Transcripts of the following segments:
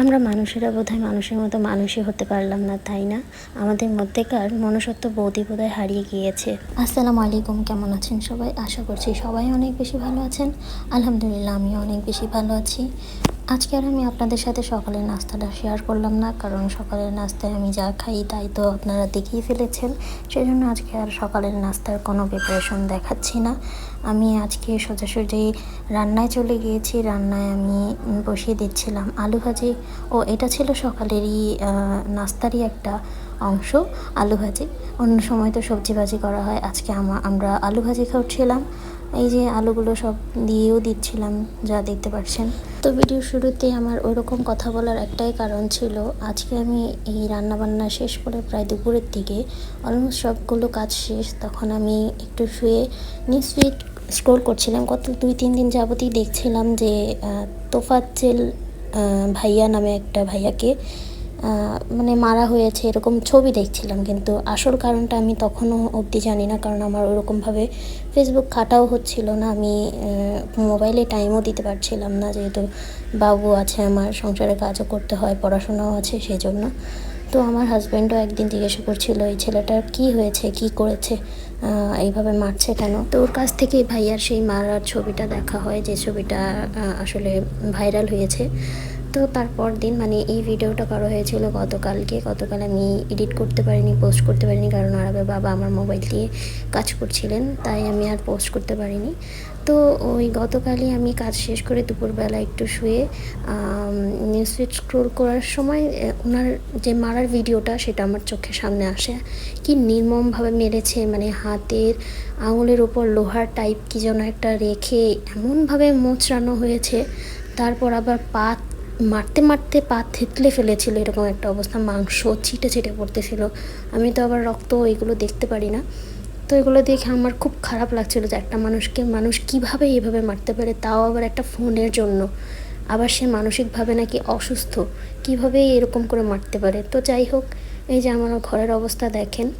আমরা মানুষেরা বোধহয় মানুষের মতো মানুষই হতে পারলাম না, তাই না? আমাদের মধ্যেকার মনুষ্যত্ব বৌদি বোধহয় হারিয়ে গিয়েছে। আসসালামু আলাইকুম, কেমন আছেন সবাই? আশা করছি সবাই অনেক বেশি ভালো আছেন। আলহামদুলিল্লাহ আমি অনেক বেশি ভালো আছি। আজকে আর আমি আপনাদের সাথে সকালের নাস্তাটা শেয়ার করলাম না, কারণ সকালের নাস্তায় আমি যা খাই তাই তো আপনারা দেখিয়ে ফেলেছেন। সেই জন্য আজকে আর সকালের নাস্তার কোনো প্রিপারেশন দেখাচ্ছি না। আমি আজকে সোজাসুজি রান্নায় চলে গিয়েছি, রান্নায় আমি বসিয়ে দিচ্ছিলাম আলু ভাজি। ও, এটা ছিল সকালেরই নাস্তারই একটা অংশ, আলু ভাজি। অন্য সময় তো সবজি ভাজি করা হয়, আজকে আমা- আমরা আলু ভাজি খাচ্ছিলাম। এই যে আলুগুলো সব দিয়েও দিচ্ছিলাম, যা দেখতে পাচ্ছেন। তো ভিডিও শুরুতে আমার ওরকম কথা বলার একটাই কারণ ছিল, আজকে আমি এই রান্নাবান্না শেষ করে প্রায় দুপুরের দিকে অলমোস্ট সবগুলো কাজ শেষ, তখন আমি একটু শুয়ে নিউজ স্ক্রোল করছিলাম। কত দুই, তিন দিন যাবতই দেখছিলাম যে তোফাজ্জেল ভাইয়া নামে একটা ভাইয়াকে মানে মারা হয়েছে এরকম ছবি দেখছিলাম, কিন্তু আসল কারণটা আমি তখনও অবধি জানি না, কারণ আমার ওরকমভাবে ফেসবুক খাটাও হচ্ছিল না, আমি মোবাইলে টাইমও দিতে পারছিলাম না, যেহেতু বাবু আছে আমার সংসারে কাজও করতে হয়, পড়াশোনাও আছে সেই জন্য তো আমার হাজব্যান্ডও একদিন জিজ্ঞাসা করছিল, এই ছেলেটার কি হয়েছে, কি করেছে? এইভাবে মারছে কেন? তো ওর কাছ থেকে ভাইয়ার সেই মারার ছবিটা দেখা হয়, যে ছবিটা আসলে ভাইরাল হয়েছে। তো তারপর দিন মানে এই ভিডিওটা করা হয়েছিল গতকালকে। গতকাল আমি এডিট করতে পারিনি পোস্ট করতে পারিনি কারণ আরবের বাবা আমার মোবাইল দিয়ে কাজ করছিলেন, তাই আমি আর পোস্ট করতে পারিনি। তো ওই গতকালই আমি কাজ শেষ করে দুপুরবেলা একটু শুয়ে নিউজ ফিড স্ক্রোল করার সময় ওনার যে মারার ভিডিওটা সেটা আমার চোখের সামনে আসে। কি নির্মমভাবে মেরেছে মানে হাতের আঙুলের ওপর লোহার টাইপ কি যেন একটা রেখে এমনভাবে মোচড়ানো হয়েছে। তারপর আবার পা মারতে মারতে পা থেতলে ফেলেছিল এরকম একটা অবস্থা, মাংস ছিটে ছিটে পড়তেছিল। আমি তো আবার রক্ত এগুলো দেখতে পারি না। তো এগুলো দেখে আমার খুব খারাপ লাগছিল যে একটা মানুষকে, মানুষ কীভাবে এভাবে মারতে পারে তাও আবার একটা ফোনের জন্য। আবার সে মানসিকভাবে নাকি অসুস্থ, কীভাবে এরকম করে মারতে পারে? তো যাই হোক, এই যে আমার ঘরের অবস্থা দেখেন।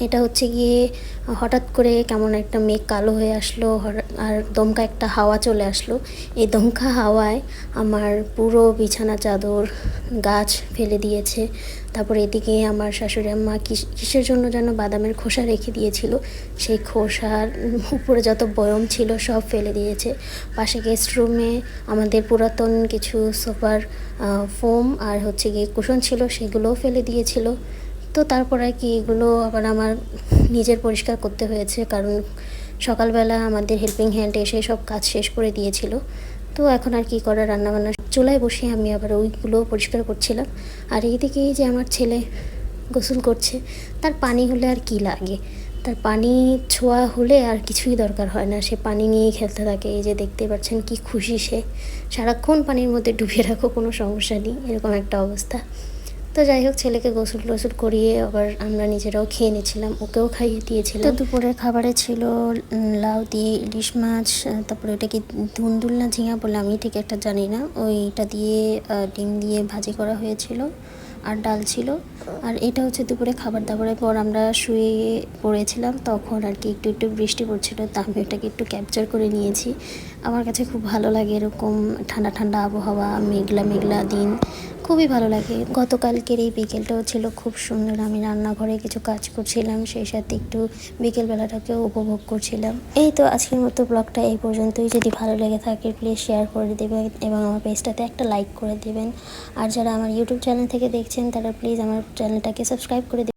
এটা হচ্ছে গিয়ে, হঠাৎ করে কেমন একটা মেঘ কালো হয়ে আসলো আর দমকা একটা হাওয়া চলে আসলো। এই দমকা হাওয়ায় আমার পুরো বিছানা, চাদর, গাছ ফেলে দিয়েছে। তারপর এদিকে আমার শাশুড়ি আম্মা কিস- কিসের জন্য যেন বাদামের খোসা রেখে দিয়েছিল, সেই খোসার উপরে যত বয়ম ছিল সব ফেলে দিয়েছে। পাশে গেস্ট রুমে আমাদের পুরাতন কিছু সোফার ফোম আর হচ্ছে গিয়ে কুশন ছিল, সেগুলোও ফেলে দিয়েছিল। তো তারপর আর কি এগুলো আবার আমার নিজের পরিষ্কার করতে হয়েছে, কারণ সকালবেলা আমাদের হেল্পিং হ্যান্ড এসে সব কাজ শেষ করে দিয়েছিল। তো এখন আর কি করার রান্নাবান্না চুলায় বসে আমি আবার ওইগুলো পরিষ্কার করছিলাম। আর এইদিকে এই যে আমার ছেলে গোসল করছে, তার পানি হলে আর কি লাগে? তার পানি ছোঁয়া হলে আর কিছুই দরকার হয় না, সে পানি নিয়েই খেলতে থাকে। এই যে দেখতে পাচ্ছেন কি খুশি সে। সারাক্ষণ পানির মধ্যে ডুবিয়ে রাখো, কোনো সমস্যা নেই, এরকম একটা অবস্থা। তো যাই হোক, ছেলেকে গোসল টোসল করিয়ে আবার আমরা নিজেরাও খেয়ে নিয়েছিলাম, ওকেও খাইয়ে দিয়েছিলাম। তো দুপুরের খাবারে ছিল লাউ দিয়ে ইলিশ মাছ তারপরে ওটা কি ধুন্দুল না ঝিঙা বলে আমি ঠিক একটা জানি না। ওইটা দিয়ে ডিম দিয়ে ভাজি করা হয়েছিল আর ডাল ছিল। আর এটা হচ্ছে দুপুরে খাবার দাবারের পর আমরা শুয়ে পড়েছিলাম, তখন আর কি একটু একটু বৃষ্টি পড়ছিল, তা আমি ওটাকে একটু ক্যাপচার করে নিয়েছি। আমার কাছে খুব ভালো লাগে এরকম ঠান্ডা ঠান্ডা আবহাওয়া, মেঘলা মেঘলা দিন। খুবই ভালো লাগে। গতকালকের এই বিকেলটাও ছিল খুব সুন্দর। আমি রান্নাঘরে কিছু কাজ করছিলাম, সেই সাথে একটু বিকেলবেলাটাকেও উপভোগ করছিলাম। এই তো আজকের মতো ব্লগটা এই পর্যন্তই। যদি ভালো লেগে থাকে প্লিজ শেয়ার করে দেবেন এবং আমার পেজটাতে একটা লাইক করে দেবেন। আর যারা আমার ইউটিউব চ্যানেল থেকে দেখছেন, তারা প্লিজ আমার চ্যানেলটাকে সাবস্ক্রাইব করে